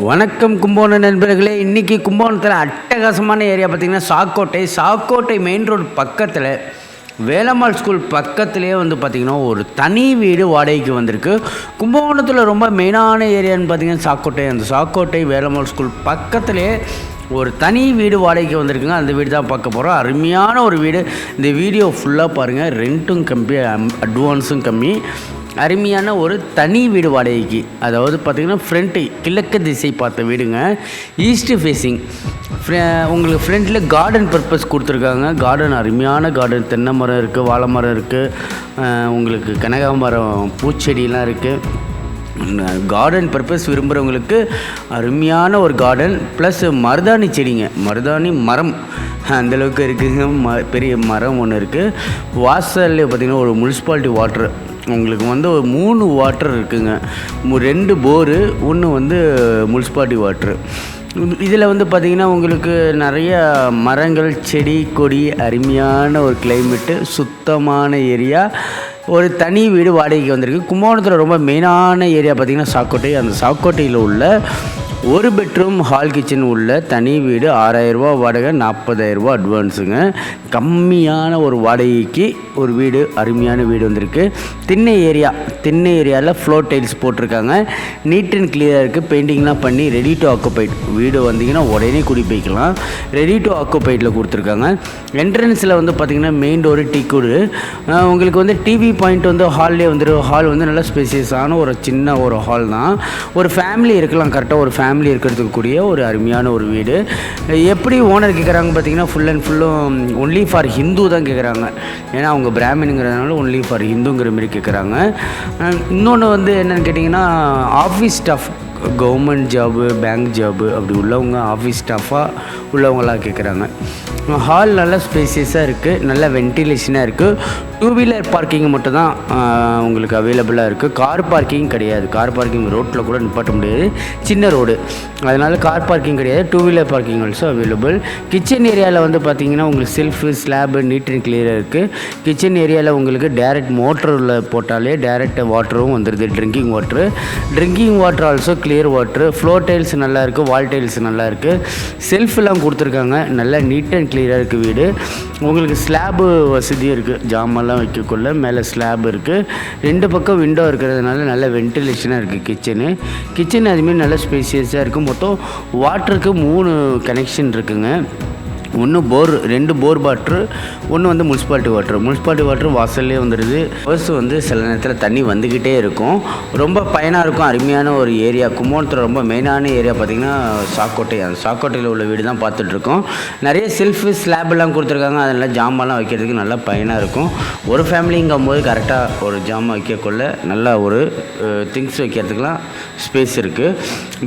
வணக்கம் கும்பகோணம் நண்பர்களே இன்றைக்கி கும்பகோணத்தில் அட்டகாசமான ஏரியா பார்த்திங்கன்னா சாக்கோட்டை. சாக்கோட்டை மெயின் ரோடு பக்கத்தில் வேலம்மாள் ஸ்கூல் பக்கத்துலேயே வந்து பார்த்திங்கன்னா ஒரு தனி வீடு வாடகைக்கு வந்திருக்கு. கும்பகோணத்தில் ரொம்ப மெயினான ஏரியான்னு பார்த்திங்கன்னா சாக்கோட்டை. அந்த சாக்கோட்டை வேலம்மாள் ஸ்கூல் பக்கத்துலேயே ஒரு தனி வீடு வாடகைக்கு வந்திருக்குங்க. அந்த வீடு தான் பார்க்க போகிறோம் அருமையான ஒரு வீடு. இந்த வீடியோ ஃபுல்லாக பாருங்கள் ரெண்ட்டும் கம்மி அட்வான்ஸும் கம்மி. அருமையான ஒரு தனி வீடு வாடகைக்கு. அதாவது பார்த்திங்கன்னா ஃப்ரண்ட்டு கிழக்கு திசை பார்த்த வீடுங்க. ஈஸ்ட் ஃபேஸிங் உங்களுக்கு ஃப்ரண்ட்டில் கார்டன் பர்பஸ் கொடுத்துருக்காங்க. கார்டன் அருமையான கார்டன் தென்னை மரம் இருக்குது வாழை மரம் இருக்குது உங்களுக்கு கனகாமரம் பூச்செடியெலாம் இருக்குது கார்டன் பர்பஸ் விரும்புகிறவங்களுக்கு அருமையான ஒரு கார்டன் ப்ளஸ் மருதாணி செடிங்க. மருதாணி மரம். அந்தளவுக்கு இருக்குதுங்க ம பெரிய மரம் ஒன்று இருக்குது வாசல்லே பார்த்திங்கன்னா ஒரு முனிசிபாலிட்டி வாட்ரு உங்களுக்கு வந்து ஒரு மூணு வாட்டர் இருக்குங்க. ரெண்டு போரு ஒன்று வந்து முனிசிபாலிட்டி வாட்ரு இதில் வந்து பார்த்திங்கன்னா உங்களுக்கு நிறைய மரங்கள் செடி கொடி அருமையான ஒரு கிளைமேட்டு சுத்தமான ஏரியா ஒரு தனி வீடு வாடகைக்கு வந்திருக்கு. கும்பகோணத்தில் ரொம்ப மெயினான ஏரியா பார்த்திங்கன்னா சாக்கோட்டை. அந்த சாக்கோட்டையில் உள்ள ஒரு பெட்ரூம் ஹால் கிச்சன் உள்ள தனி வீடு ஆறாயிரரூபா வாடகை நாற்பதாயிரரூபா அட்வான்ஸுங்க கம்மியான ஒரு வாடகைக்கு ஒரு வீடு அருமையான வீடு வந்திருக்கு. திண்ணை ஏரியா திண்ணை ஏரியாவில் ஃப்ளோர் டைல்ஸ் போட்டிருக்காங்க. நீட் அண்ட் கிளியராக இருக்குது பெயிண்டிங்லாம் பண்ணி ரெடி டு ஆக்குபைட் வீடு வந்தீங்கன்னா உடனே குடி போய்க்கலாம். ரெடி டு ஆக்குபைட்டில் கொடுத்துருக்காங்க. என்ட்ரன்ஸில் வந்து பார்த்திங்கன்னா மெயின் டோரு டீ கூடு. உங்களுக்கு வந்து டிவி பாயிண்ட் வந்து ஹால்லே வந்துடும் ஹால் வந்து நல்லா ஸ்பெசியஸான ஒரு சின்ன ஒரு ஹால் தான். ஒரு ஃபேமிலி இருக்கலாம். கரெக்டாக ஒரு ஃபேமிலி இருக்கிறதுக்கு கூடிய ஒரு அருமையான ஒரு வீடு. எப்படி ஓனர் கேட்குறாங்க பார்த்தீங்கன்னா ஃபுல் அண்ட் ஃபுல்லும் ஒன்லி ஃபார் ஹிந்து தான் கேட்குறாங்க ஏன்னா அவங்க பிராமினுங்கிறதுனால ஒன்லி ஃபார் ஹிந்துங்கிற மாதிரி கேட்குறாங்க இன்னொன்று வந்து என்னென்னு கேட்டிங்கன்னா office staff government job bank job அப்படி உள்ளவங்க ஆஃபீஸ் ஸ்டாஃபாக உள்ளவங்களாக கேட்குறாங்க ஹால் நல்லா ஸ்பேசியஸாக இருக்குது நல்ல வென்டிலேஷனாக இருக்குது டூ வீலர் பார்க்கிங் மட்டும் தான் உங்களுக்கு அவைலபிளாக இருக்குது கார் பார்க்கிங் கிடையாது. கார் பார்க்கிங் ரோட்டில் கூட நிப்பாட்ட முடியாது. சின்ன ரோடு அதனால் கார் பார்க்கிங் கிடையாது. Two wheeler parking also available kitchen ஏரியாவில் வந்து பார்த்தீங்கன்னா உங்களுக்கு செல்ஃபு ஸ்லாபு நீட் அண்ட் கிளியராக இருக்குது கிச்சன் ஏரியாவில் உங்களுக்கு டேரெக்ட் மோட்டரில் போட்டாலே டேரெக்ட் வாட்டரும் வந்துடுது drinking water drinking water also clear water floor tiles நல்லாயிருக்கு வால் டைல்ஸ் நல்லா இருக்குது செல்ஃபெல்லாம் கொடுத்துருக்காங்க. நல்லா நீட் அண்ட் கிளியராக இருக்குது வீடு. உங்களுக்கு ஸ்லாபு வசதியும் இருக்குது ஜாமெல்லாம் வைக்கக்குள்ள மேலே ஸ்லாப் இருக்குது ரெண்டு பக்கம் விண்டோ இருக்கிறதுனால நல்ல வென்டிலேஷனாக இருக்குது கிச்சனு கிச்சன் அதுமாரி நல்ல ஸ்பேசியஸாக இருக்குது மொத்தம் வாட்டருக்கு மூணு கனெக்ஷன் இருக்குங்க. ஒன்று போர் ரெண்டு போர் வாட்ரு ஒன்று வந்து முனிசிபாலிட்டி வாட்ரு. முனிசிபாலிட்டி வாட்ரு வாசல்லே வந்துடுது ஃபர்ஸ்ட் வந்து சில நேரத்தில் தண்ணி வந்துக்கிட்டே இருக்கும். ரொம்ப பயனாக இருக்கும் அருமையான ஒரு ஏரியா. கும்போணத்தில் ரொம்ப மெயினான ஏரியா பார்த்திங்கன்னா சாக்கோட்டை. அந்த சாக்கோட்டையில் உள்ள வீடு தான் பார்த்துட்ருக்கோம் நிறைய செல்ஃபு ஸ்லாப்லாம் கொடுத்துருக்காங்க. அதனால் ஜாமான்லாம் வைக்கிறதுக்கு நல்லா பயனாக இருக்கும். ஒரு ஃபேமிலிங்கும் போது கரெக்டாக ஒரு ஜாமான் வைக்கக்குள்ள நல்லா ஒரு திங்ஸ் வைக்கிறதுக்கெலாம் ஸ்பேஸ் இருக்குது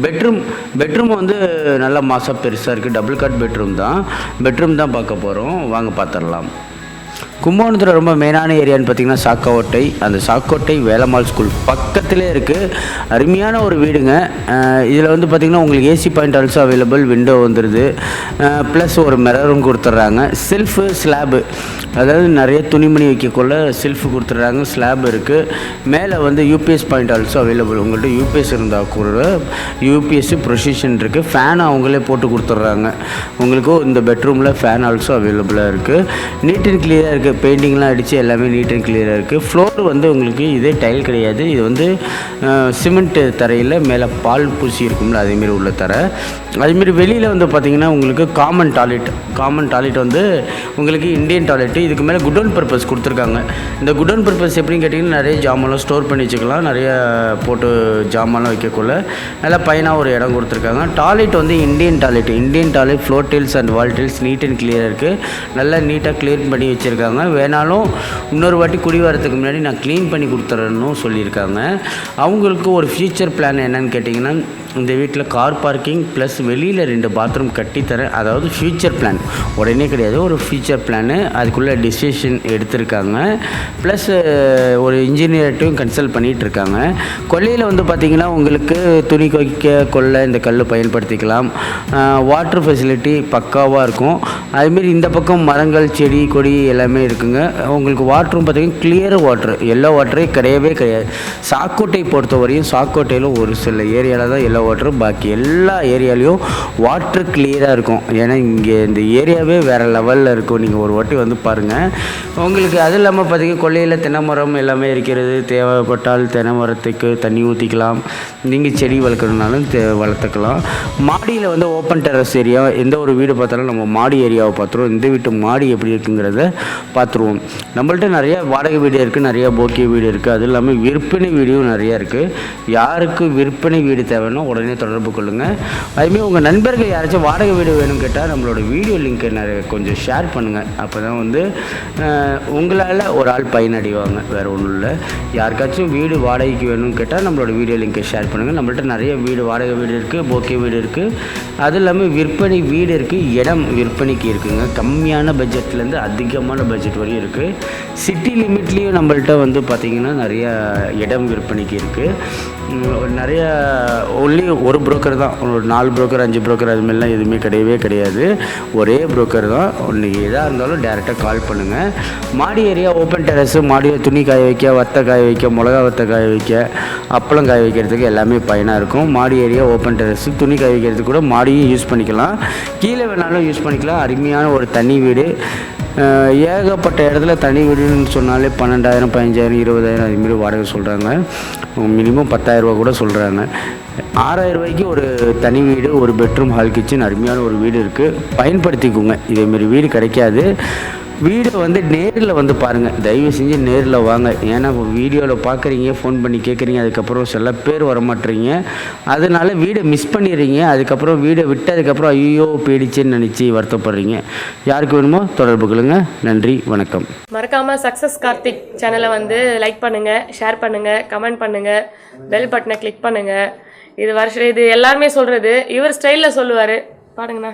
பெட்ரூம் பெட்ரூம் வந்து நல்லா மாதம் பெருசாக இருக்குது டபுள் காட் பெட்ரூம் தான். பெட்ரூம் தான் பார்க்க போகிறோம் வாங்க பார்த்துடலாம். கும்பகோணத்தில் ரொம்ப மெயினான ஏரியான்னு பார்த்தீங்கன்னா சாக்கோட்டை. அந்த சாக்கோட்டை வேலம்மாள் ஸ்கூல் பக்கத்திலே இருக்குது அருமையான ஒரு வீடுங்க. இதில் வந்து பார்த்திங்கன்னா உங்களுக்கு AC point also available window வந்துடுது ப்ளஸ் ஒரு மிரரும் கொடுத்துட்றாங்க. செல்ஃபு ஸ்லாபு அதாவது நிறைய துணிமணி வைக்கக்குள்ள செல்ஃபு கொடுத்துட்றாங்க. ஸ்லாப் இருக்குது மேலே வந்து யூபிஎஸ் பாயிண்ட் ஆல்சோ அவைலபிள் உங்கள்கிட்ட யூபிஎஸ் இருந்தால் கூட யூபிஎஸ் ப்ரொசிஷன் இருக்குது ஃபேன் அவங்களே போட்டு கொடுத்துட்றாங்க. உங்களுக்கு இந்த பெட்ரூமில் ஃபேன் ஆல்சோ அவைலபிளாக இருக்குது நீட் அண்ட் கிளியராக இருக்குது பெயிண்டிங்லாம் அடித்து எல்லாமே நீட் அண்ட் கிளியராக இருக்குது ஃப்ளோர் வந்து உங்களுக்கு இதே டைல் கிடையாது. இது வந்து சிமெண்ட் தரையில் மேலே பால் பூசி இருக்கும்ல அதேமாரி உள்ள தரை. அதேமாரி வெளியில் வந்து பார்த்திங்கன்னா உங்களுக்கு காமன் டாய்லெட் காமன் டாய்லெட் வந்து உங்களுக்கு இந்தியன் டாய்லெட்டு இதுக்கு மேலே குடோன் பர்பஸ் கொடுத்துருக்காங்க. இந்த குடோன் பர்பஸ் எப்படின்னு கேட்டிங்கன்னா நிறைய ஜாமான்லாம் ஸ்டோர் பண்ணி வச்சுக்கலாம். நிறைய போட்டு ஜாமான்லாம் வைக்கக்குள்ள. நல்லா பையனாக ஒரு இடம் கொடுத்துருக்காங்க. டாய்லெட் வந்து Indian toilet Indian toilet floor tiles and wall tiles neat and கிளியராக இருக்குது நல்லா நீட்டாக க்ளீன் பண்ணி வச்சுருக்காங்க. வேணாலும் இன்னொரு வாட்டி குடி வரதுக்கு முன்னாடி நான் க்ளீன் பண்ணி கொடுத்துறேன்னு சொல்லியிருக்காங்க. அவங்களுக்கு ஒரு ஃப்யூச்சர் பிளான் என்னன்னு கேட்டிங்கன்னா இந்த வீட்டில் கார் பார்க்கிங் ப்ளஸ் வெளியில் ரெண்டு பாத்ரூம் கட்டித்தரேன் அதாவது ஃப்யூச்சர் பிளான் உடனே கிடையாது ஒரு ஃப்யூச்சர் பிளானு அதுக்குள்ளே டிசிஷன் எடுத்திருக்காங்க. ப்ளஸ் ஒரு இன்ஜினியர்ட்டையும் கன்சல்ட் பண்ணிகிட்டு இருக்காங்க கொல்லையில் வந்து பார்த்திங்கன்னா உங்களுக்கு துணி துவைக்க கொள்ள இந்த கல் பயன்படுத்திக்கலாம். வாட்டர் ஃபெசிலிட்டி பக்காவாக இருக்கும். அதுமாரி இந்த பக்கம் மரங்கள் செடி கொடி எல்லாமே இருக்குங்க. உங்களுக்கு வாட்டரும் பார்த்திங்கன்னா கிளியர் வாட்ரு எல்லோ வாட்டரே கிடையவே கிடையாது. சாக்கோட்டை பொறுத்த வரையும் சாக்கோட்டையில் ஒரு சில ஏரியாவில் தான் எல்லோ வாட்டர் பாக்கி எல்லா ஏரியாலையும் வாட்டர் கிளியராக இருக்கும். ஏன்னா இங்கே இந்த ஏரியாவே வேறு லெவலில் இருக்கும். நீங்கள் ஒரு வாட்டி வந்து பாருங்கள் உங்களுக்கு அது இல்லாமல் பார்த்தீங்கன்னா கொல்லையில் தென்னை மரம் எல்லாமே இருக்கிறது. தேவைப்பட்டால் தென்னை மரத்துக்கு தண்ணி ஊற்றிக்கலாம் நீங்கள் செடி வளர்க்கணுனாலும் தே வளர்த்துக்கலாம். மாடியில் வந்து ஓப்பன் டெரஸ் ஏரியா எந்த ஒரு வீடு பார்த்தாலும் நம்ம மாடி ஏரியாவை பார்த்துருவோம். இந்த வீட்டு மாடி எப்படி இருக்குங்கிறத பார்த்துருவோம். நம்மள்ட்ட நிறையா வாடகை வீடு இருக்குது நிறையா போக்கிய வீடு இருக்குது அது இல்லாமல் விற்பனை வீடியும் நிறையா இருக்குது யாருக்கு விற்பனை வீடு தேவைன்னா உடனே தொடர்பு கொள்ளுங்கள் அதுமாரி உங்கள் நண்பர்கள் யாராச்சும் வாடகை வீடு வேணும் கேட்டால் நம்மளோட வீடியோ லிங்க்கை நிறைய கொஞ்சம் ஷேர் பண்ணுங்கள் அப்போ தான் வந்து உங்களால் ஒரு ஆள் பயனடைவாங்க. வேறு ஒன்றும் இல்லை. யாருக்காச்சும் வீடு வாடகைக்கு வேணும்னு கேட்டால் நம்மளோட வீடியோ லிங்க்கை ஷேர் பண்ணுங்கள் நம்மள்ட்ட நிறைய வீடு வாடகை வீடு இருக்குது போக்கே வீடு இருக்குது அது இல்லாமல் விற்பனை வீடு இருக்குது இடம் விற்பனைக்கு இருக்குங்க. கம்மியான பட்ஜெட்லேருந்து அதிகமான பட்ஜெட் வரையும் இருக்குது சிட்டி லிமிட்லேயும் நம்மள்ட்ட வந்து பார்த்திங்கன்னா நிறைய இடம் விற்பனைக்கு இருக்குது நிறைய ஒன்லி ஒரு புரோக்கர் தான். ஒரு நாலு புரோக்கர் அஞ்சு புரோக்கர் அதுமாதிரிலாம் எதுவுமே கிடையவே கிடையாது. ஒரே புரோக்கர் தான். ஒன்று எதாக இருந்தாலும் டேரெக்டாக கால் பண்ணுங்கள் மாடி ஏரியா ஓப்பன் டெரஸு மாடியில் துணி காய வைக்க வத்த காய வைக்க மிளகா வத்த காய வைக்க அப்பளம் காய வைக்கிறதுக்கு எல்லாமே பயனாக இருக்கும். மாடி ஏரியா ஓப்பன் டெரஸு துணி காய வைக்கிறதுக்கு கூட மாடியும் யூஸ் பண்ணிக்கலாம். கீழே வேணாலும் யூஸ் பண்ணிக்கலாம். அருமையான ஒரு தனி வீடு. ஏகப்பட்ட இடத்துல தனி வீடுன்னு சொன்னாலே பன்னெண்டாயிரம் பதினஞ்சாயிரம் இருபதாயிரம் அதுமாரி வாடகை சொல்கிறாங்க மினிமம் பத்தாயிரரூபா கூட சொல்கிறாங்க ஆறாயிரம் ரூபாய்க்கு ஒரு தனி வீடு ஒரு பெட்ரூம் ஹால் கிச்சன் அருமையான ஒரு வீடு இருக்குது பயன்படுத்திக்கோங்க. இதேமாரி வீடு கிடைக்காது. வீடியோ வந்து நேரில் வந்து பாருங்கள் தயவு செஞ்சு நேரில் வாங்க. ஏன்னா வீடியோவில் பார்க்குறீங்க ஃபோன் பண்ணி கேட்குறீங்க அதுக்கப்புறம் சில பேர் வர மாட்டீங்க அதனால வீடை மிஸ் பண்ணிடுறீங்க அதுக்கப்புறம் வீடை விட்டதுக்கப்புறம் ஐயோ போயிடுச்சுன்னு நினச்சி வருத்தப்படுறீங்க. யாருக்கு வேணுமோ தொடர்பு கொள்ளுங்க. நன்றி வணக்கம். மறக்காமல் சக்ஸஸ் கார்த்திக் சேனலை வந்து லைக் பண்ணுங்கள் ஷேர் பண்ணுங்கள் கமெண்ட் பண்ணுங்கள் பெல் பட்டனை கிளிக் பண்ணுங்கள் இது வருஷம் இது எல்லாருமே சொல்கிறது இவர் ஸ்டைலில் சொல்லுவார். பாருங்கண்ணா.